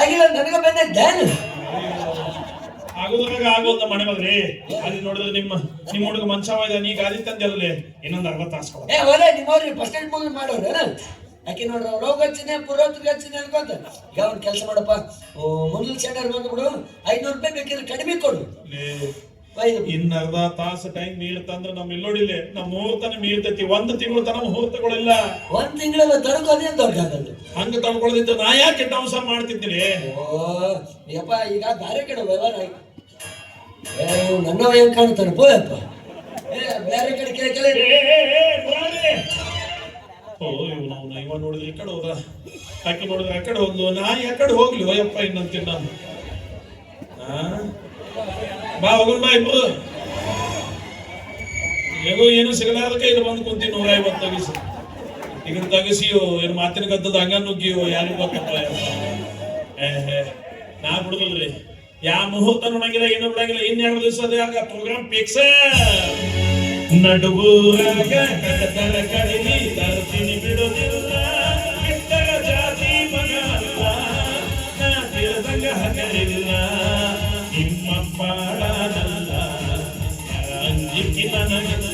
ಆಗಿಲ್ಲ ನನಗೆ ಬಂದೆ ಧ್ಯಾನ ಆಗುದ್ರಾಗ ಆಗೋದ ಮನೆ ಮಗ್ರಿ. ಅಲ್ಲಿ ನೋಡಿದ್ರೆ ನಿಮ್ಮ ನಿಮ್ಮ ಹುಡುಗ ಒಯ್ದ ನೀ ಗಾದಿ ತಂದೆಲ್ಲೇ ಇನ್ನೊಂದು ಅರ್ಧ ತಾಸು ಏ ಒಲೆ ನಿಮ್ಮವ್ರಿ ಫಸ್ಟ್ ಏಡ್ ಮುಗಿದು ಮಾಡೋರು ಆಕೆ ನೋಡ್ರ ರೋಗ ಹಚ್ಚಿನ ಪುರೋಹಿತರಿಗೆ ಹಚ್ಚಿನ ಅನ್ಕೊಂತ. ಈಗ ಅವ್ನು ಕೆಲಸ ಮಾಡಪ್ಪ. ಓ ಮುಂದಿನ ಸೆಂಟರ್ ಬಂದ್ಬಿಡು ಐನೂರು ರೂಪಾಯಿ ಬೇಕಿದ್ರೆ ಕಡಿಮೆ ಕೊಡು. ಇನ್ನ ಅರ್ಧ ತಾಸು ಟೈಮ್ ಮೀರ್ತಂದ್ರ ನಮ್ ಇಲ್ಲಿ ನಮ್ ಮುಹೂರ್ತನ ಮೀಳ್ತೈತಿ ಒಂದ್ ತಿಂಗಳು ತನ ಮುಹೂರ್ತಗಳಿಲ್ಲ. ಒಂದ್ ತಿಂಗಳ ತಡ್ಕೋದೇ ದೊಡ್ಡ ಆಗಲ್ಲ ಹಂಗ ತಡ್ಕೊಳ್ಳೋದಿತ್ತು ನಾ ಯಾಕೆ ಕೆಟ್ಟ ಅವಸರ ಮಾಡ್ತಿದ್ದೀನಿ? ಓ ಯಪ್ಪ ಈಗ ಬೇರೆ ಕಡೆ ವ್ಯವಹಾರ ನನ್ನ ಹೆಂಗ್ ಕಾಣ್ತಾನೆ ಪೋಯಪ್ಪ ಏ ಬೇರೆ ಕಡೆ ಕೇಳಿ! ಓ ಇವ ನೋಡಿದ್ರೆ ಈ ಕಡೆ ಹೋದ. ಆಕೆ ನೋಡಿದ್ರೆ ಆ ಕಡೆ ಹೋದ್ಲು. ನಾ ಆ ಕಡೆ ಹೋಗ್ಲಿ. ಓಯಪ್ಪ ಇನ್ನಂತೀನಿ ನಾನು ಆ? ಬಾ ಹೋಗು ಬಾ ಇಬ್ರು. ಹೇಗೋ ಏನು ಸಿಗಲಾರ್ದಕ್ಕೆ ಇದು ಬಂದು ಕುಂತೀನಿ ನೂರ ಐವತ್ತು ತಗಿಸಿ. ಈಗ ತಗಿಸಿಯೋ, ಏನು ಮಾತಿನ ಗದ್ದದ ಹಂಗ ನುಗ್ಗಿಯೋ, ಯಾರಿಗೂ ಗೊತ್ತಪ್ಪ ನಾ ಬಿಡುದಿಲ್ರಿ. ಯಾ ಮುಹೂರ್ತ ನೋಡಂಗಿಲ್ಲ ಏನು ಬಿಡಂಗಿಲ್ಲ ಇನ್ನೆರಡು ದಿವಸ ಅದಾಗ ಪ್ರೋಗ್ರಾಮ್ ಫಿಕ್ಸ್ ನಡುವೂರಾಗ ಬಿಡುದಿಲ್ಲ Thank you.